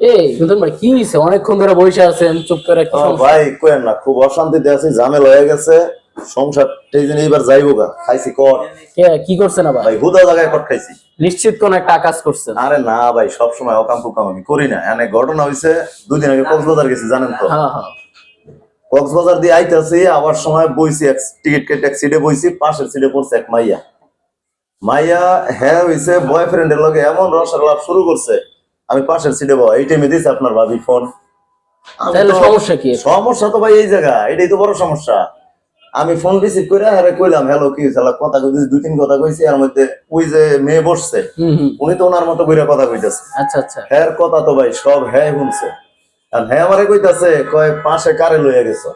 এই ভাই কি হয়েছে অনেকক্ষণ ধরে বসে আছেন চুপ করে? ভাই কোয়েন না খুব অশান্তিতে আছি ঝামেলা হয়ে গেছে। সংসার টেজিন এইবার যাইবো গা খাইছি কট কে কি করছেন আবার? ভাই হুদা জায়গায় কট খাইছি। নিশ্চিত কোন একটা কাজ করছেন। আরে না ভাই সব সময় অকাম কুকাম আমি করি না। এনে ঘটনা হইছে দুই দিন আগে কক্সবাজার গেছি জানেন তো? হ্যাঁ হ্যাঁ। কক্সবাজার দিয়ে আইতাছি আবার সময় বইছি এক টিকিট কেটে এক সিটে বইছি পাশের সিটে পড়ছে এক মাইয়া। মাইয়া হ্যাঁ হইছে বয়ফ্রেন্ডের লগে এমন রসার লাভ শুরু করছে। আমি পাশের সিটে বয় এই টাইমে দিছে আপনার ভাবি ফোন সমস্যা কি? সমস্যা তো ভাই এই জায়গা এটাই তো বড় সমস্যা। আমি ফোন রিসিভ করে আরে কইলাম হ্যালো কি আল্লাহ কথা কইছি দুই তিন কথা কইছি আর মধ্যে ওই যে মেয়ে বসছে উনি তো ওনার মতো কইরা কথা কইতাছে। আচ্ছা আচ্ছা। হ্যাঁ কথা তো ভাই সব হ্যাঁ শুনছে। আর হ্যাঁ আমারে কইতাছে কয় পাশে কারে লইয়া গেছো?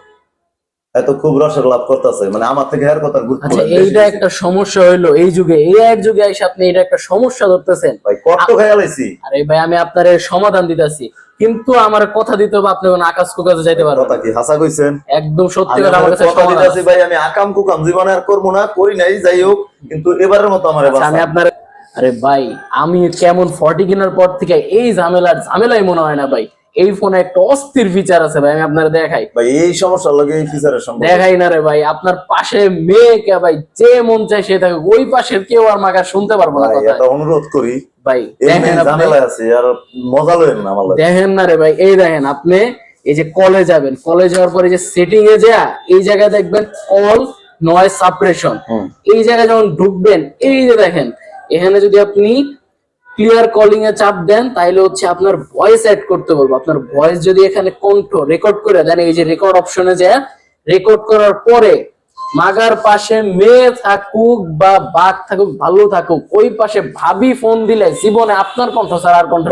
এত খুব রসের লাভ করতেছে মানে আমার থেকে হ্যার কথা গুরুত্ব আচ্ছা এইটা একটা সমস্যা হইল এই যুগে এই এক যুগে এসে আপনি এটা একটা সমস্যা ধরতেছেন। ভাই কত খেয়াল লাইছি আরে ভাই আমি আপনার সমাধান দিতেছি কিন্তু আমার কথা দিতে হবে আপনি কোন আকাশ কুকাশে যাইতে পারবেন কথা কি হাসা কইছেন? একদম সত্যি কথা আমার কাছে কথা দিতেছি। ভাই আমি আকাম কুকাম জীবনে আর করব না করি নাই যাই হোক কিন্তু এবারের মতো আমার আচ্ছা, আমি আপনার আরে ভাই আমি কেমন ফর্টি কেনার পর থেকে এই ঝামেলার ঝামেলাই মনে হয় না ভাই। এই ফোনে একটা অস্থির ফিচার আছে ভাই আমি আপনার দেখাই। ভাই এই সমস্যা লগে এই ফিচারের সম্পর্ক। দেখাই না রে ভাই আপনার পাশে মেয়েকে ভাই যে মন চায় সে থাকে ওই পাশের কেউ আর মাকে শুনতে পারব না কথা এটা অনুরোধ করি। ভাই দেখেন আপনি। আছে আর মজা লইেন না আমার দেখেন না রে ভাই এই দেখেন আপনি এই যে কলে যাবেন। কলে যাওয়ার পরে যে সেটিং এ যা এই জায়গায় দেখবেন অল নয়েজ সাপ্রেশন। এই জায়গায় যখন ঢুকবেন এই যে দেখেন এখানে যদি আপনি ক্লিয়ার কলিং এ চাপ দেন তাহলে হচ্ছে আপনার ভয়েস অ্যাড করতে বলব। আপনার ভয়েস যদি এখানে কণ্ঠ রেকর্ড করে দেন এই যে রেকর্ড অপশনে যে রেকর্ড করার পরে মাগার পাশে মেয়ে থাকুক বা বাঘ থাকুক ভালো থাকুক ওই পাশে ভাবি ফোন দিলে জীবনে আপনার কণ্ঠ ছাড়া আর কণ্ঠ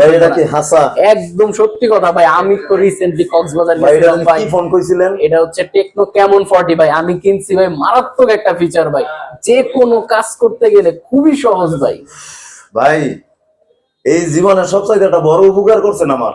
একদম সত্যি কথা ভাই আমি তো রিসেন্টলি কক্সবাজার গেছিলাম ভাই। ফোন কইছিলেন? এটা হচ্ছে টেকনো কেমন ফর্টি ভাই আমি কিনছি ভাই মারাত্মক একটা ফিচার ভাই। যে কোনো কাজ করতে গেলে খুবই সহজ ভাই। ভাই এই জীবনে সবচাইতে একটা বড় উপকার করছেন আমার।